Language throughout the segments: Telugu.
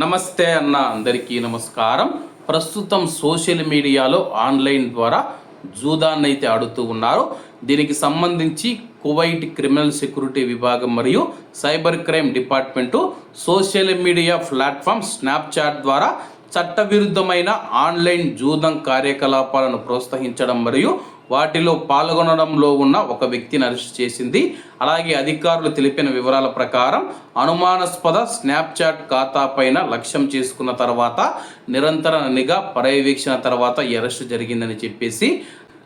నమస్తే అన్న అందరికీ నమస్కారం. ప్రస్తుతం సోషల్ మీడియాలో ఆన్లైన్ ద్వారా జూదాన్ని అయితే ఆడుతూ ఉన్నారు. దీనికి సంబంధించి కువైట్ క్రిమినల్ సెక్యూరిటీ విభాగం మరియు cyber crime department social media platform Snapchat ద్వారా చట్టవిరుద్ధమైన ఆన్లైన్ జూదం కార్యకలాపాలను ప్రోత్సహించడం మరియు వాటిలో పాల్గొనడంలో ఉన్న ఒక వ్యక్తిని అరెస్ట్ చేసింది. అలాగే అధికారులు తెలిపిన వివరాల ప్రకారం అనుమానాస్పద స్నాప్చాట్ ఖాతా పైన లక్ష్యం చేసుకున్న తర్వాత నిరంతర నిఘా పర్యవేక్షణ తర్వాత ఈ అరెస్టు జరిగిందని చెప్పేసి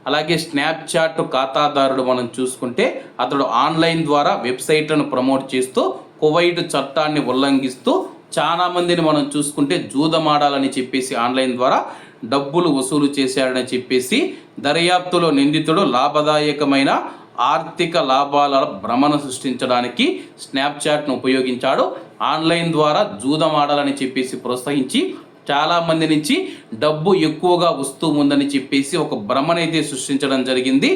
అలాగే స్నాప్చాట్ ఖాతాదారుడు మనం చూసుకుంటే అతడు ఆన్లైన్ ద్వారా వెబ్సైట్లను ప్రమోట్ చేస్తూ కువైట్ చట్టాన్ని ఉల్లంఘిస్తూ చాలా మందిని మనం చూసుకుంటే జూదమాడాలని చెప్పేసి ఆన్లైన్ ద్వారా డబ్బులు వసూలు చేశాడని చెప్పేసి దర్యాప్తులో నిందితుడు లాభదాయకమైన ఆర్థిక లాభాల భ్రమను సృష్టించడానికి స్నాప్చాట్ను ఉపయోగించాడు. ఆన్లైన్ ద్వారా జూదమాడాలని చెప్పేసి ప్రోత్సహించి చాలామంది నుంచి డబ్బు ఎక్కువగా వస్తూ ఉందని చెప్పేసి ఒక భ్రమనైతే సృష్టించడం జరిగింది.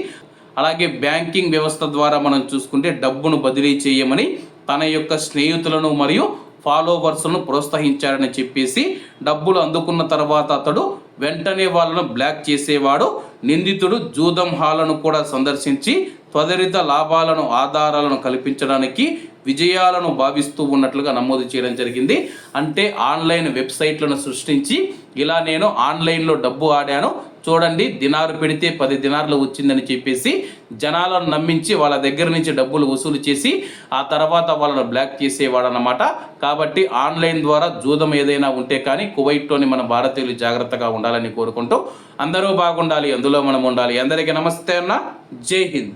అలాగే బ్యాంకింగ్ వ్యవస్థ ద్వారా మనం చూసుకుంటే డబ్బును బదిలీ చేయమని తన యొక్క స్నేహితులను మరియు ఫాలోవర్స్ను ప్రోత్సహించాడని చెప్పేసి డబ్బులు అందుకున్న తర్వాత అతడు వెంటనే వాళ్ళను బ్లాక్ చేసేవాడు. నిందితుడు జూదం హాలను కూడా సందర్శించి త్వరిత లాభాలను ఆధారాలను కల్పించడానికి విజయాలను భావిస్తూ ఉన్నట్లుగా నమోదు చేయడం జరిగింది. అంటే ఆన్లైన్ వెబ్సైట్లను సృష్టించి ఇలా నేను ఆన్లైన్లో డబ్బు ఆడాను చూడండి దినారు పెడితే పది దినార్లు వచ్చిందని చెప్పేసి జనాలను నమ్మించి వాళ్ళ దగ్గర నుంచి డబ్బులు వసూలు చేసి ఆ తర్వాత వాళ్ళను బ్లాక్ చేసేవాడనమాట కాబట్టి ఆన్లైన్ ద్వారా జూదం ఏదైనా ఉంటే కానీ కువైట్లోని మన భారతీయులు జాగ్రత్తగా ఉండాలని కోరుకుంటూ అందరూ బాగుండాలి అందులో మనం ఉండాలి. అందరికీ నమస్తే అన్న. జై హింద్.